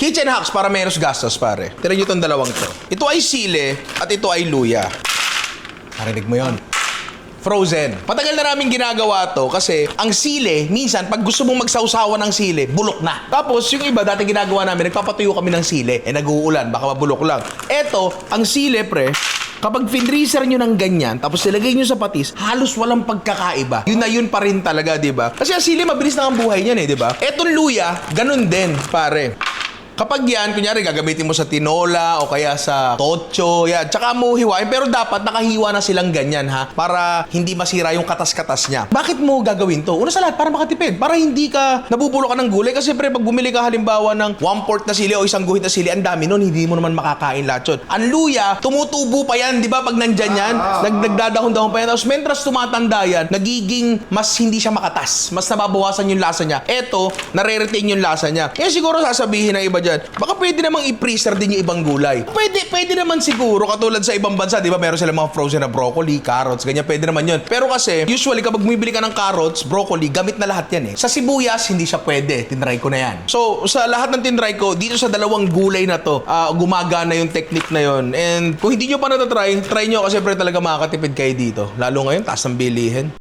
Kitchen hacks para menos gastos, pare. Tira nyo itong dalawang to. Ito ay sile at ito ay luya. Narinig mo yon? Frozen. Patagal na namin ginagawa to kasi ang sile, minsan pag gusto mong magsawsawa ng sile, bulok na. Tapos yung iba, dati ginagawa namin, nagpapatuyo kami ng sile. Eh nag-uulan, baka mabulok lang. Eto, ang sile, pre, Kapag finreezer nyo ng ganyan, tapos ilagay nyo sa patis, halos walang pagkakaiba. Yun na yun pa rin talaga, di ba? Kasi ang sili, mabilis na ang buhay niyan eh, di ba? Etong luya, ganun din, pare. Kapag yan, kunyari, gagamitin mo sa tinola o kaya sa tocho, yan. Tsaka mo hiwain. Pero dapat nakahiwa na silang ganyan, ha? Para hindi masira yung katas-katas niya. Bakit mo gagawin to? Una sa lahat, para makatipid. Para hindi ka nabubulok ka ng gulay. Kasi pre, pag bumili ka halimbawa ng one port na sili o isang guhit na sili, ang dami nun, hindi mo naman makakain lahat yun. Ang luya, tumutubo pa yan, di ba? Pag nandyan yan, nag nagdadahon-dahon pa yan. Tapos mentras tumatanda yan, nagiging mas hindi siya makatas. Mas nababawasan yung lasa niya. Eto, nare-retain yung lasa niya. Kaya siguro sasabihin ng iba dyan, baka pwede namang i-freezer din yung ibang gulay. Pwede, pwede naman siguro, katulad sa ibang bansa, di ba? Meron sila mga frozen na broccoli, carrots, ganyan, pwede naman yun. Pero kasi, usually kapag bumibili ka ng carrots, broccoli, gamit na lahat yan eh. Sa sibuyas, hindi siya pwede. Tinry ko na yan. So, sa lahat ng tinry ko, dito sa dalawang gulay na to, ah, gumagana yung technique na yon. And kung hindi nyo pa natatry, try nyo kasi pre talaga makakatipid kayo dito. Lalo ngayon, taas ng bilihin.